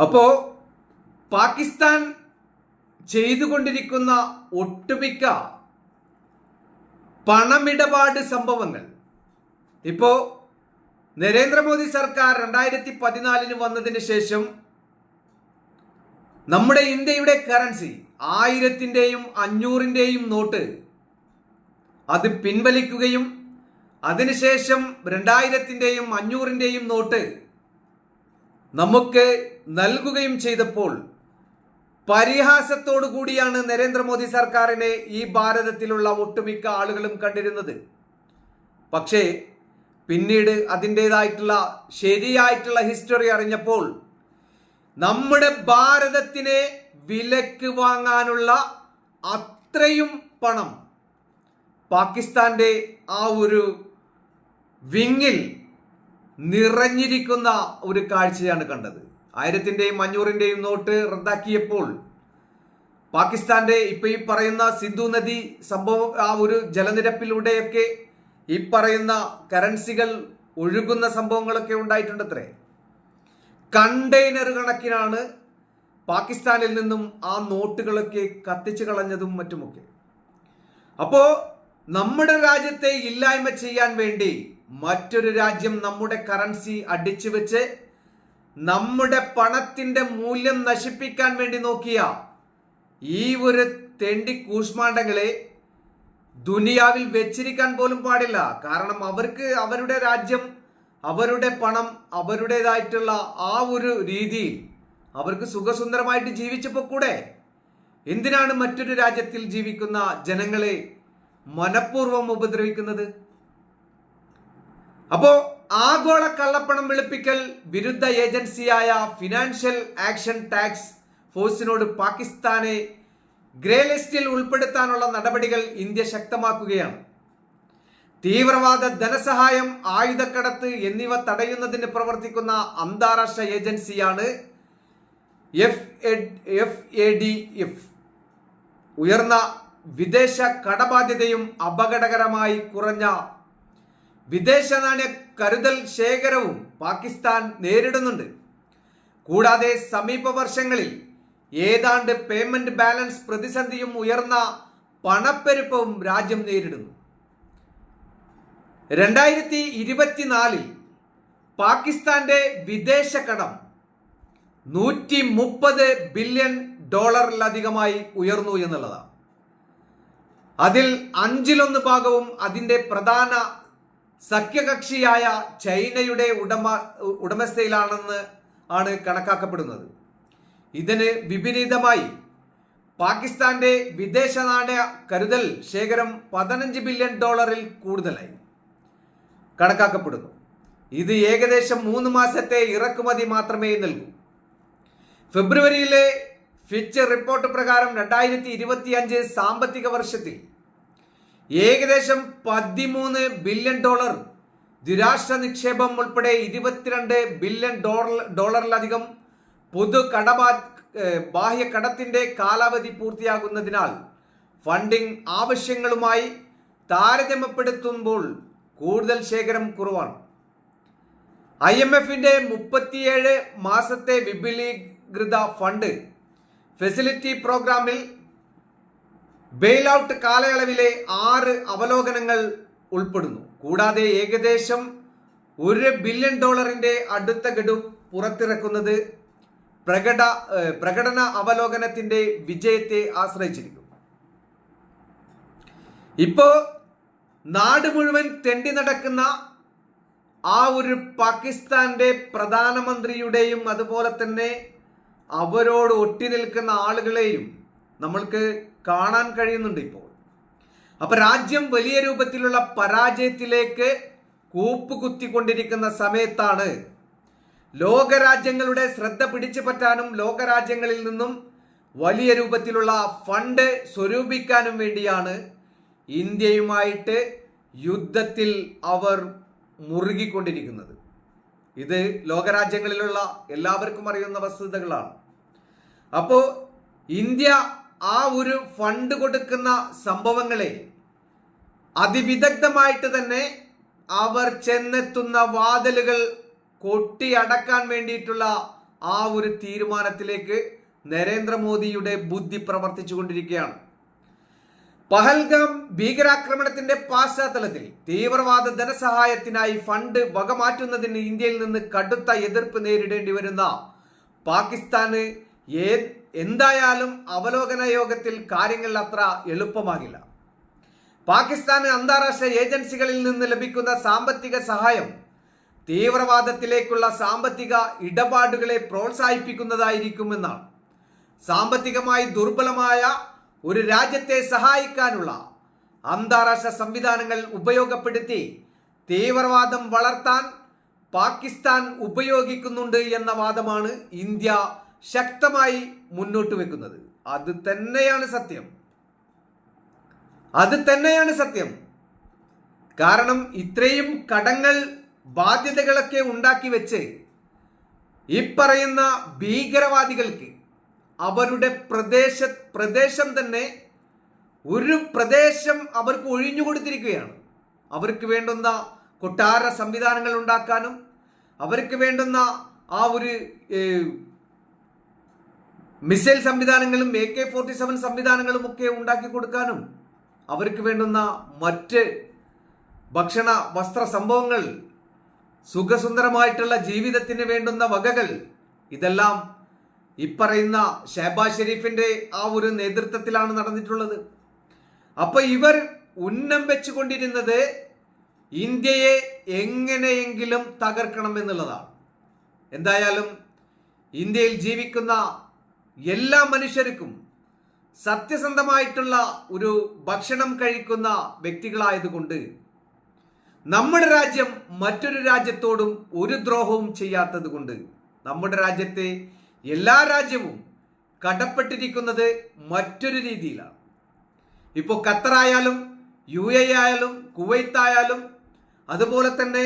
അപ്പോ പാകിസ്ഥാൻ ചെയ്തുകൊണ്ടിരിക്കുന്ന ഒട്ടുമിക്ക പണമിടപാട് സംഭവങ്ങൾ. ഇപ്പോ നരേന്ദ്രമോദി സർക്കാർ രണ്ടായിരത്തി പതിനാലിന് വന്നതിന് ശേഷം നമ്മുടെ ഇന്ത്യയുടെ കറൻസി ആയിരത്തിന്റെയും അഞ്ഞൂറിന്റെയും നോട്ട് അത് പിൻവലിക്കുകയും അതിനുശേഷം രണ്ടായിരത്തിന്റെയും അഞ്ഞൂറിന്റെയും നോട്ട് നമുക്ക് നൽകുകയും ചെയ്തപ്പോൾ പരിഹാസത്തോടു കൂടിയാണ് നരേന്ദ്രമോദി സർക്കാരിനെ ഈ ഭാരതത്തിലുള്ള ഒട്ടുമിക്ക ആളുകളും കണ്ടിരുന്നത്. പക്ഷേ പിന്നീട് അതിന്റെതായിട്ടുള്ള ശരിയായിട്ടുള്ള ഹിസ്റ്ററി അറിഞ്ഞപ്പോൾ നമ്മുടെ ഭാരതത്തിനെ വിലക്ക് വാങ്ങാനുള്ള അത്രയും പണം പാകിസ്ഥാന്റെ ആ ഒരു വിങ്ങിൽ നിറഞ്ഞിരിക്കുന്ന ഒരു കാഴ്ചയാണ് കണ്ടത്. ആയിരത്തിന്റെയും അഞ്ഞൂറിന്റെയും നോട്ട് റദ്ദാക്കിയപ്പോൾ പാകിസ്ഥാന്റെ ഇപ്പൊ ഈ പറയുന്ന സിന്ധു നദി സംഭവം ആ ഒരു ജലനിരപ്പിലൂടെയൊക്കെ ഈ പറയുന്ന കറൻസികൾ ഒഴുകുന്ന സംഭവങ്ങളൊക്കെ ഉണ്ടായിട്ടുണ്ടത്രേ. കണ്ടെയ്നർ കണക്കിനാണ് പാകിസ്ഥാനിൽ നിന്നും ആ നോട്ടുകളൊക്കെ കത്തിച്ചു കളഞ്ഞതും മറ്റുമൊക്കെ. അപ്പോ നമ്മുടെ രാജ്യത്തെ ഇല്ലായ്മ ചെയ്യാൻ വേണ്ടി മറ്റൊരു രാജ്യം നമ്മുടെ കറൻസി അടിച്ചു വെച്ച് നമ്മുടെ പണത്തിന്റെ മൂല്യം നശിപ്പിക്കാൻ വേണ്ടി നോക്കിയ ഈ ഒരു തെണ്ടി കൂഷ്മാണ്ടങ്ങളെ ദുനിയാവിൽ വെച്ചിരിക്കാൻ പോലും പാടില്ല. കാരണം അവർക്ക് അവരുടെ രാജ്യം അവരുടെ പണം അവരുടേതായിട്ടുള്ള ആ ഒരു രീതിയിൽ അവർക്ക് സുഖസുന്ദരമായിട്ട് ജീവിച്ചപ്പോൾ കൂടെ എന്തിനാണ് മറ്റൊരു രാജ്യത്തിൽ ജീവിക്കുന്ന ജനങ്ങളെ മനഃപൂർവം ഉപദ്രവിക്കുന്നത്? അപ്പോ ആഗോള കള്ളപ്പണം വെളുപ്പിക്കൽ വിരുദ്ധ ഏജൻസിയായ ഫിനാൻഷ്യൽ ആക്ഷൻ ടാക്സ് ഫോഴ്സിനോട് പാകിസ്ഥാനെ ഗ്രേ ലിസ്റ്റിൽ ഉൾപ്പെടുത്താനുള്ള നടപടികൾ ഇന്ത്യ ശക്തമാക്കുകയാണ്. തീവ്രവാദ ധനസഹായം ആയുധക്കടത്ത് എന്നിവ തടയുന്നതിന് പ്രവർത്തിക്കുന്ന അന്താരാഷ്ട്ര ഏജൻസിയാണ് F F A D F. ഉയർന്ന വിദേശ കടബാധ്യതയും അപകടകരമായി കുറഞ്ഞ വിദേശ നാണ്യ കരുതൽ ശേഖരവും പാകിസ്ഥാൻ നേരിടുന്നുണ്ട്. കൂടാതെ സമീപ വർഷങ്ങളിൽ ഏതാണ്ട് പേയ്മെന്റ് ബാലൻസ് പ്രതിസന്ധിയും ഉയർന്ന പണപ്പെരുപ്പവും രാജ്യം നേരിടുന്നു. രണ്ടായിരത്തി ഇരുപത്തിനാലിൽ പാകിസ്ഥാന്റെ വിദേശ കടം നൂറ്റി മുപ്പത് ബില്യൺ ഡോളറിലധികമായി ഉയർന്നു എന്നുള്ളതാണ്. അതിൽ അഞ്ചിലൊന്ന് ഭാഗവും അതിന്റെ പ്രധാന സഖ്യകക്ഷിയായ ചൈനയുടെ ഉടമ ഉടമസ്ഥയിലാണെന്ന് ആണ് കണക്കാക്കപ്പെടുന്നത്. ഇതിന് വിപരീതമായി പാകിസ്ഥാന്റെ വിദേശ നാണയ കരുതൽ ശേഖരം പതിനഞ്ച് ബില്യൺ ഡോളറിൽ കൂടുതലായി കണക്കാക്കപ്പെടുന്നു. ഇത് ഏകദേശം മൂന്ന് മാസത്തെ ഇറക്കുമതി മാത്രമേ നൽകൂ. ഫെബ്രുവരിയിലെ ഫിച്ച് റിപ്പോർട്ട് പ്രകാരം രണ്ടായിരത്തി ഇരുപത്തി അഞ്ച് സാമ്പത്തിക വർഷത്തിൽ ഏകദേശം പതിമൂന്ന് ബില്യൺ ഡോളർ. ദ്വിരാഷ്ട്ര നിക്ഷേപം ഉൾപ്പെടെ ഇരുപത്തിരണ്ട് ബില്യൺ ഡോളർ ഡോളറിലധികം പൊതു കടബാ ബാഹ്യ കടത്തിന്റെ കാലാവധി പൂർത്തിയാകുന്നതിനാൽ ഫണ്ടിംഗ് ആവശ്യങ്ങളുമായി താരതമ്യപ്പെടുത്തുമ്പോൾ കൂടുതൽ ശേഖരം കുറവാണ്. ഐ എം എഫിന്റെ മുപ്പത്തിയേഴ് മാസത്തെ വിപുലീകൃത ഫണ്ട് ഫെസിലിറ്റി പ്രോഗ്രാമിൽ ബെയിൽ ഔട്ട് കാലയളവിലെ ആറ് അവലോകനങ്ങൾ ഉൾപ്പെടുന്നു. കൂടാതെ ഏകദേശം ഒരു ബില്യൺ ഡോളറിന്റെ അടുത്ത ഗഡു പുറത്തിറക്കുന്നത് പ്രകട പ്രകടന അവലോകനത്തിന്റെ വിജയത്തെ ആശ്രയിച്ചിരിക്കും ഇപ്പോ നാട് മുഴുവൻ തെണ്ടി നടക്കുന്ന ആ ഒരു പാകിസ്ഥാന്റെ പ്രധാനമന്ത്രിയുടെയും അതുപോലെ തന്നെ അവരോട് ഒട്ടി നിൽക്കുന്ന ആളുകളെയും നമ്മൾക്ക് കാണാൻ കഴിയുന്നുണ്ട് ഇപ്പോൾ. അപ്പൊ രാജ്യം വലിയ രൂപത്തിലുള്ള പരാജയത്തിലേക്ക് കൂപ്പ് കുത്തിക്കൊണ്ടിരിക്കുന്ന സമയത്താണ് ലോകരാജ്യങ്ങളുടെ ശ്രദ്ധ പിടിച്ചു പറ്റാനും ലോകരാജ്യങ്ങളിൽ നിന്നും വലിയ രൂപത്തിലുള്ള ഫണ്ട് സ്വരൂപിക്കാനും വേണ്ടിയാണ് ഇന്ത്യയുമായിട്ട് യുദ്ധത്തിൽ അവർ മുറുകിക്കൊണ്ടിരിക്കുന്നത്. ഇത് ലോകരാജ്യങ്ങളിലുള്ള എല്ലാവർക്കും അറിയുന്ന വസ്തുതകളാണ്. അപ്പോൾ ഇന്ത്യ ആ ഒരു ഫണ്ട് കൊടുക്കുന്ന സംഭവങ്ങളെ അതിവിദഗ്ധമായിട്ട് തന്നെ അവർ ചെന്നെത്തുന്ന വാതിലുകൾ കൊട്ടിയടക്കാൻ വേണ്ടിയിട്ടുള്ള ആ ഒരു തീരുമാനത്തിലേക്ക് നരേന്ദ്രമോദിയുടെ ബുദ്ധി പ്രവർത്തിച്ചു കൊണ്ടിരിക്കുകയാണ്. പഹൽഗാം ഭീകരാക്രമണത്തിന്റെ പശ്ചാത്തലത്തിൽ തീവ്രവാദ ധനസഹായത്തിനായി ഫണ്ട് വകമാറ്റുന്നതിന് ഇന്ത്യയിൽ നിന്ന് കടുത്ത എതിർപ്പ് നേരിടേണ്ടി വരുന്ന പാകിസ്ഥാന് എന്തായാലും അവലോകന യോഗത്തിൽ കാര്യങ്ങൾ അത്ര എളുപ്പമാകില്ല. പാകിസ്ഥാന് അന്താരാഷ്ട്ര ഏജൻസികളിൽ നിന്ന് ലഭിക്കുന്ന സാമ്പത്തിക സഹായം തീവ്രവാദത്തിലേക്കുള്ള സാമ്പത്തിക ഇടപാടുകളെ പ്രോത്സാഹിപ്പിക്കുന്നതായിരിക്കുമെന്നാണ്. സാമ്പത്തികമായി ദുർബലമായ ഒരു രാജ്യത്തെ സഹായിക്കാനുള്ള അന്താരാഷ്ട്ര സംവിധാനങ്ങൾ ഉപയോഗപ്പെടുത്തി തീവ്രവാദം വളർത്താൻ പാകിസ്ഥാൻ ഉപയോഗിക്കുന്നുണ്ട് എന്ന വാദമാണ് ഇന്ത്യ ശക്തമായി മുന്നോട്ട് വെക്കുന്നത്. അത് തന്നെയാണ് സത്യം. അത് തന്നെയാണ് സത്യം. കാരണം ഇത്രയും കടങ്ങൾ ബാധ്യതകളൊക്കെ ഉണ്ടാക്കി വെച്ച് ഈ പറയുന്ന ഭീകരവാദികൾക്ക് അവരുടെ പ്രദേശ പ്രദേശം തന്നെ ഒരു പ്രദേശം അവർക്ക് ഒഴിഞ്ഞു കൊടുത്തിരിക്കുകയാണ്. അവർക്ക് വേണ്ടുന്ന കൊട്ടാര സംവിധാനങ്ങൾ ഉണ്ടാക്കാനും അവർക്ക് വേണ്ടുന്ന ആ ഒരു മിസൈൽ സംവിധാനങ്ങളും എ കെ ഫോർട്ടി സെവൻ സംവിധാനങ്ങളും ഒക്കെ ഉണ്ടാക്കി കൊടുക്കാനും അവർക്ക് വേണ്ടുന്ന മറ്റ് ഭക്ഷണ വസ്ത്ര സംഭവങ്ങൾ സുഖസുന്ദരമായിട്ടുള്ള ജീവിതത്തിന് വേണ്ടുന്ന വകകൾ ഇതെല്ലാം ഇപ്പറയുന്ന ഷഹബാസ് ഷെരീഫിന്റെ ആ ഒരു നേതൃത്വത്തിലാണ് നടന്നിട്ടുള്ളത്. അപ്പൊ ഇവർ ഉന്നം വെച്ചുകൊണ്ടിരുന്നത് ഇന്ത്യയെ എങ്ങനെയെങ്കിലും തകർക്കണം എന്നുള്ളതാണ്. എന്തായാലും ഇന്ത്യയിൽ ജീവിക്കുന്ന എല്ലാ മനുഷ്യർക്കും സത്യസന്ധമായിട്ടുള്ള ഒരു ഭക്ഷണം കഴിക്കുന്ന വ്യക്തികളായതുകൊണ്ട് നമ്മുടെ രാജ്യം മറ്റൊരു രാജ്യത്തോടും ഒരു ദ്രോഹവും ചെയ്യാത്തത് കൊണ്ട് നമ്മുടെ രാജ്യത്തെ എല്ലാ രാജ്യവും കടപ്പെട്ടിരിക്കുന്നത് മറ്റൊരു രീതിയിലാണ്. ഇപ്പോൾ ഖത്തറായാലും യു എ ആയാലും കുവൈത്ത് ആയാലും അതുപോലെ തന്നെ